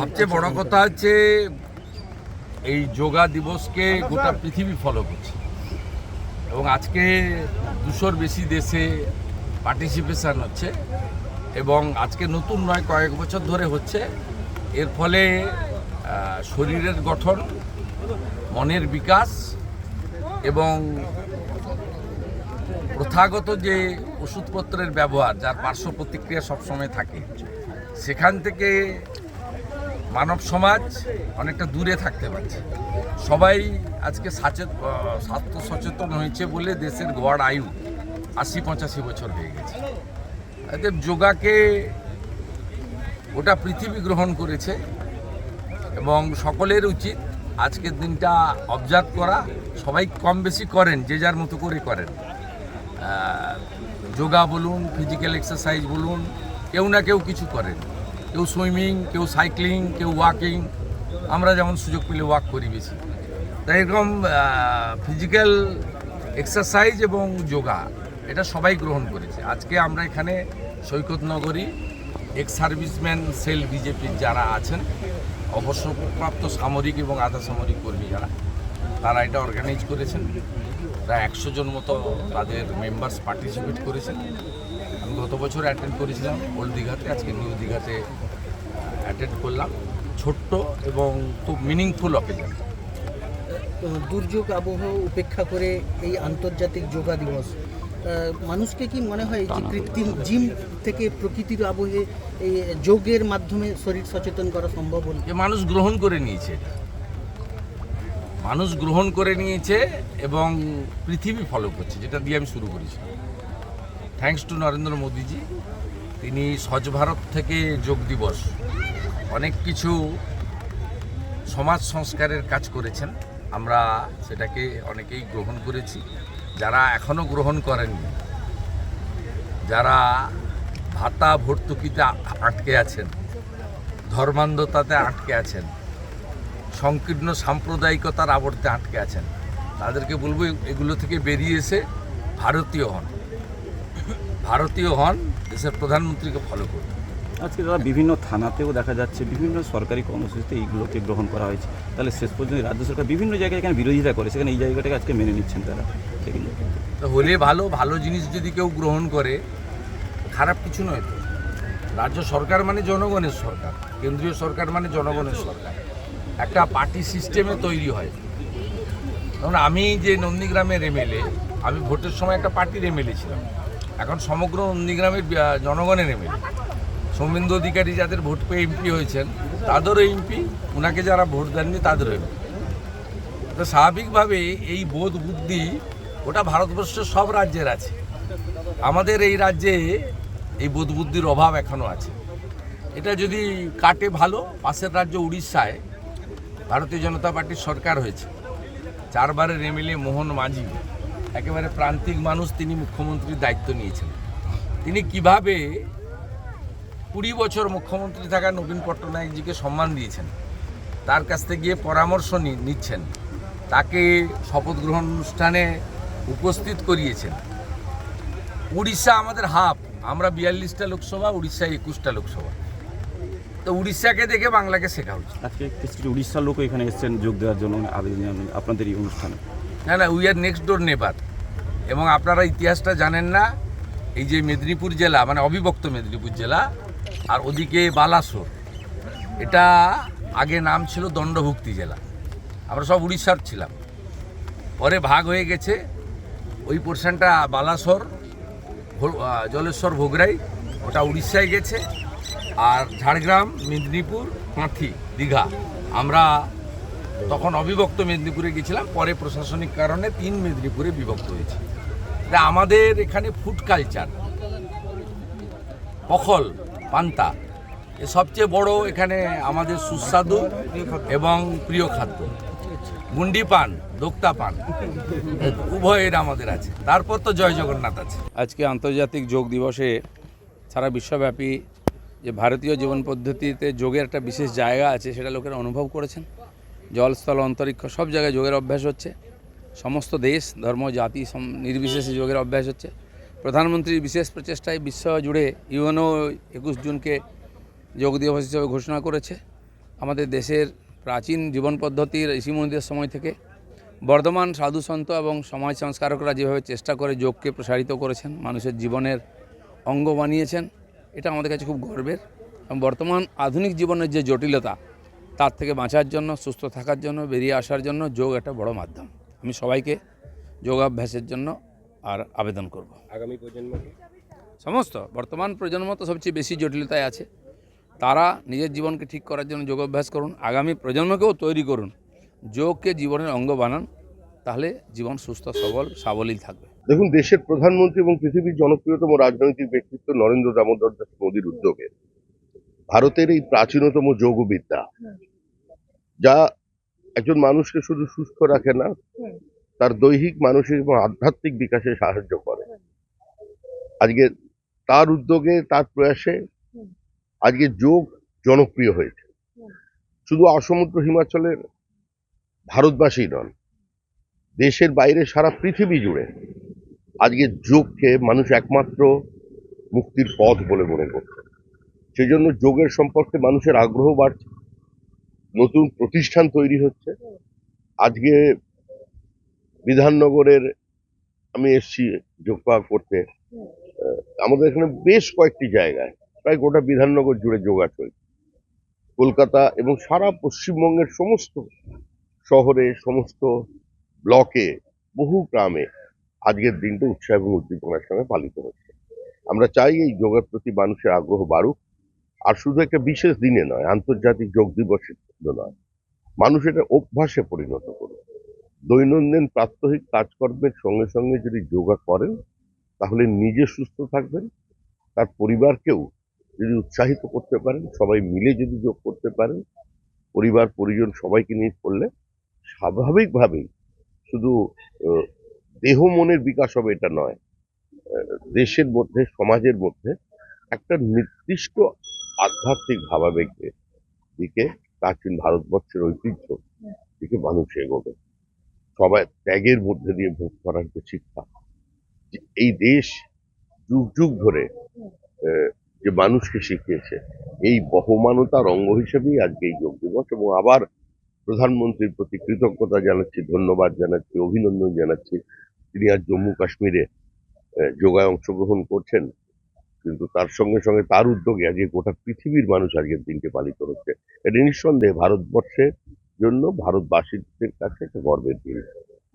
সবচেয়ে বড় কথা হচ্ছে এই যোগা দিবসকে গোটা পৃথিবী ফলো করছে। এবং আজকে দুশোর বেশি দেশে পার্টিসিপেশন হচ্ছে। এবং আজকে নতুন নয় কয়েক বছর ধরে হচ্ছে। এর ফলে শরীরের গঠন মনের বিকাশ এবং প্রথাগত যে ওষুধপত্রের ব্যবহার যার পার্শ্ব প্রতিক্রিয়া সবসময় থাকে সেখান থেকে মানব সমাজ অনেকটা দূরে থাকতে পারছে। সবাই আজকে সচেত স্বাস্থ্য সচেতন হয়েছে বলে দেশের গড় আয়ু আশি পঁচাশি বছর হয়ে গেছে। অতএব যোগাকে গোটা পৃথিবী গ্রহণ করেছে এবং সকলের উচিত আজকের দিনটা অবজার্ভ করা। সবাই কম বেশি করেন, যে যার মতো করে করেন। যোগা বলুন ফিজিক্যাল এক্সারসাইজ বলুন, কেউ না কেউ কিছু করেন। কেউ সুইমিং, কেউ সাইক্লিং, কেউ ওয়াকিং, আমরা যেমন সুযোগ পেলে ওয়াক করি বেশি। তাই এরকম ফিজিক্যাল এক্সারসাইজ এবং যোগা, এটা সবাই গ্রহণ করেছে। আজকে আমরা এখানে সৈকত নগরী এক্স সার্ভিসম্যান সেল বিজেপির যারা আছেন, অবসরপ্রাপ্ত সামরিক এবং আধা সামরিক কর্মী যারা, তারা এটা অর্গানাইজ করেছেন। প্রায় একশো জন মতো তাদের মেম্বার্স পার্টিসিপেট করেছেন। আমি গত বছর অ্যাটেন্ড করেছিলাম ওল্ড দীঘাতে আজকে নিউ দীঘাতে অ্যাটেন্ড করলাম। ছোট্ট এবং খুব মিনিংফুল অকেজন দুর্যোগ আবহাওয়া উপেক্ষা করে এই আন্তর্জাতিক যোগা দিবস। মানুষকে কি মনে হয় যে কৃত্রিম জিম থেকে প্রকৃতির আবহে এই যোগের মাধ্যমে শরীর সচেতন করা সম্ভব হল? যে মানুষ গ্রহণ করে নিয়েছে। মানুষ গ্রহণ করে নিয়েছে এবং পৃথিবী ফলো করছে যেটা দিয়ে আমি শুরু করেছি থ্যাঙ্কস টু নরেন্দ্র মোদীজি। তিনি স্বচ্ছ ভারত থেকে যোগ দিবস, অনেক কিছু সমাজ সংস্কারের কাজ করেছেন। আমরা সেটাকে অনেকেই গ্রহণ করেছি। যারা এখনও গ্রহণ করেননি, যারা ভাতা ভর্তুকিতে আটকে আছেন, ধর্মান্ধতাতে আটকে আছেন, সংকীর্ণ সাম্প্রদায়িকতার আবর্তে আটকে আছেন, তাদেরকে বলব এগুলো থেকে বেরিয়ে এসে ভারতীয় হন। ভারতীয় হন দেশের প্রধানমন্ত্রীকে ফলো করুন। আজকে দাদা বিভিন্ন থানাতেও দেখা যাচ্ছে বিভিন্ন সরকারি কর্মসূচিতে এইগুলোকে গ্রহণ করা হয়েছে। তাহলে শেষ পর্যন্ত রাজ্য সরকার বিভিন্ন জায়গায় এখানে বিরোধিতা করে সেখানে এই জায়গাটাকে আজকে মেনে নিচ্ছেন তারা। হলে ভালো ভালো জিনিস যদি কেউ গ্রহণ করে খারাপ কিছু নয় তো। রাজ্য সরকার মানে জনগণের সরকার কেন্দ্রীয় সরকার মানে জনগণের সরকার। একটা পার্টি সিস্টেমে তৈরি হয়। যেমন আমি যে নন্দীগ্রামের এমএলএ আমি ভোটের সময় একটা পার্টির এমএলএ ছিলাম। এখন সমগ্র নন্দীগ্রামের আহ, জনগণের এমএলএ সৌমেন্দু অধিকারী যাদের ভোট পেয়ে এমপি হয়েছেন তাদেরও এমপি ওনাকে যারা ভোট দেননি তাদেরও এমপি। তো স্বাভাবিকভাবে এই বোধ বুদ্ধি ওটা ভারতবর্ষের সব রাজ্যের আছে। আমাদের এই রাজ্যে এই বোধ বুদ্ধির অভাব এখনও আছে। এটা যদি কাটে ভালো পাশের রাজ্য উড়িষ্যায় ভারতীয় জনতা পার্টির সরকার হয়েছে। চারবারের এমএলএ মোহন মাঝি। একেবারে প্রান্তিক মানুষ তিনি মুখ্যমন্ত্রীর দায়িত্ব নিয়েছেন। তিনি কীভাবে কুড়ি বছর মুখ্যমন্ত্রী থাকা নবীন পট্টনায়কজিকে সম্মান দিয়েছেন, তার কাছ থেকে গিয়ে পরামর্শ নিচ্ছেন, তাকে শপথ গ্রহণ অনুষ্ঠানে উপস্থিত করিয়েছেন। উড়িষ্যা আমাদের হাফ আমরা বিয়াল্লিশটা লোকসভা, উড়িষ্যা একুশটা লোকসভা। তো উড়িষ্যাকে দেখে বাংলাকে শেখা উচিত আজকে উড়িষ্যার লোকও এখানে এসেছেন যোগ দেওয়ার জন্য, আবেদন আপনাদের এই অনুষ্ঠানে। না না উই আর নেক্সট ডোর নেবার এবং আপনারা ইতিহাসটা জানেন না, এই যে মেদিনীপুর জেলা মানে অবিভক্ত মেদিনীপুর জেলা, আর ওদিকে বালাসোর। এটা আগে নাম ছিল দণ্ডভুক্তি জেলা। আমরা সব উড়িষ্যার ছিলাম। পরে ভাগ হয়ে গেছে, ওই পোর্শনটা বালাসোর জলেশ্বর ভোগরাই, ওটা উড়িষ্যায় গেছে। আর ঝাড়গ্রাম, মেদিনীপুর পাঁথি দীঘা। আমরা তখন অবিভক্ত মেদিনীপুরে গেছিলাম, পরে প্রশাসনিক কারণে তিন মেদিনীপুরে বিভক্ত হয়েছে। আমাদের এখানে ফুড কালচার পখল, পান্তা, এ সবচেয়ে বড় এখানে আমাদের সুস্বাদু এবং প্রিয় খাদ্য। গুন্ডি পান, দোক্তা পান, উভয়ের আমাদের আছে। তারপর তো জয় জগন্নাথ আছে। আজকে আন্তর্জাতিক যোগ দিবসে সারা বিশ্বব্যাপী যে ভারতীয় জীবন পদ্ধতিতে যোগের একটা বিশেষ জায়গা আছে, সেটা লোকেরা অনুভব করেছেন? জলস্থল, অন্তরিক্ষ, সব জায়গায় যোগের অভ্যাস হচ্ছে। সমস্ত দেশ, ধর্ম, জাতি নির্বিশেষে যোগের অভ্যাস হচ্ছে। প্রধানমন্ত্রীর বিশেষ প্রচেষ্টায় বিশ্ব জুড়ে ইউএনও একুশ জুনকে যোগ দিবস হিসেবে ঘোষণা করেছে। আমাদের দেশের প্রাচীন জীবন পদ্ধতির ঋষিমুনিদের সময় থেকে বর্ধমান সাধু সন্ত এবং সমাজ সংস্কারকরা যেভাবে চেষ্টা করে যোগকে প্রসারিত করেছেন, মানুষের জীবনের অঙ্গ বানিয়েছেন, এটা আমাদের কাছে খুব গর্বের। এবং বর্তমান আধুনিক জীবনের যে জটিলতা তার থেকে বাঁচার জন্য সুস্থ থাকার জন্য বেরিয়ে আসার জন্য যোগ একটা বড় মাধ্যম। আমি সবাইকে যোগাভ্যাসের জন্য আর আবেদন করব। আগামী প্রজন্মকে? সমস্ত বর্তমান প্রজন্ম তো সবচেয়ে বেশি জটিলতায় আছে। তারা নিজের জীবনকে ঠিক করার জন্য যোগাভ্যাস করুন আগামী প্রজন্মকেও তৈরি করুন। যোগকে জীবনের অঙ্গ বানান তাহলে জীবন সুস্থ সবল সাবলীল থাকবে। দেখুন দেশের প্রধানমন্ত্রী এবং পৃথিবীর জনপ্রিয়তম রাজনৈতিক ব্যক্তিত্ব নরেন্দ্র দামোদর দাস মোদীর উদ্যোগে ভারতের এই প্রাচীনতম যোগবিদ্যা যা একজন মানুষকে শুধু সুস্থ রাখে না তার দৈহিক মানসিক এবং আধ্যাত্মিক বিকাশে সাহায্য করে। আজকে তার উদ্যোগে তার প্রয়াসে আজকে যোগ জনপ্রিয় হয়েছে। শুধু অসমুদ্র হিমাচলের ভারতবাসী নন দেশের বাইরে সারা পৃথিবী জুড়ে আজকে যোগকে মানুষ একমাত্র মুক্তির পথ বলে মনে করছে। সেই জন্য যোগের সম্পর্কে মানুষের আগ্রহ বাড়ছে। নতুন প্রতিষ্ঠান তৈরি হচ্ছে। আজকে বিধাননগরের আমি এসছি যোগ করতে। আমাদের এখানে বেশ কয়েকটি জায়গায় প্রায় গোটা বিধাননগর জুড়ে যোগা চলছে। কলকাতা এবং সারা পশ্চিমবঙ্গের সমস্ত শহরে, সমস্ত ব্লকে, বহু গ্রামে আজকের দিনটা উৎসাহ এবং উদ্দীপনার সঙ্গে পালিত হচ্ছে। আমরা চাই এই যোগের প্রতি মানুষের আগ্রহ বাড়ুক। আর শুধু একটা বিশেষ দিনে নয়, আন্তর্জাতিক যোগ দিবসের নয়। মানুষ এটা অভ্যাসে পরিণত করুক দৈনন্দিন প্রাত্যহিক কাজকর্মের সঙ্গে সঙ্গে যদি যোগা করেন, তাহলে নিজে সুস্থ থাকবেন, তার পরিবারকেও যদি উৎসাহিত করতে পারেন, সবাই মিলে যদি যোগ করতে পারেন, পরিবার, পরিজন সবাইকে নিয়ে করলে স্বাভাবিকভাবেই শুধু দেহ মনের বিকাশ হবে এটা নয় দেশের মধ্যে, সমাজের মধ্যে একটা নির্দিষ্ট আধ্যাত্মিক ভাবাবেগের দিকে প্রাচীন ভারতবর্ষের ঐতিহ্য দিকে মানুষ এগোবে। সবাই ত্যাগের মধ্যে দিয়ে ভোগ করার যে শিক্ষা এই দেশ যুগ যুগ ধরে আহ, যে মানুষকে শিখিয়েছে এই বহমানতার অঙ্গ হিসেবেই আজকে এই যোগ দিবস এবং আবার প্রধানমন্ত্রীর প্রতি কৃতজ্ঞতা জানাচ্ছি ধন্যবাদ জানাচ্ছি অভিনন্দন জানাচ্ছি। তিনি আজ জম্মু কাশ্মীরে যোগায় অংশগ্রহণ করছেন। কিন্তু তার সঙ্গে সঙ্গে তার উদ্যোগে আজকে গোটা পৃথিবীর মানুষ আজকের দিনকে পালিত হচ্ছে। এটা নিঃসন্দেহে ভারতবর্ষের জন্য ভারতবাসীদের কাছে একটা গর্বের দিন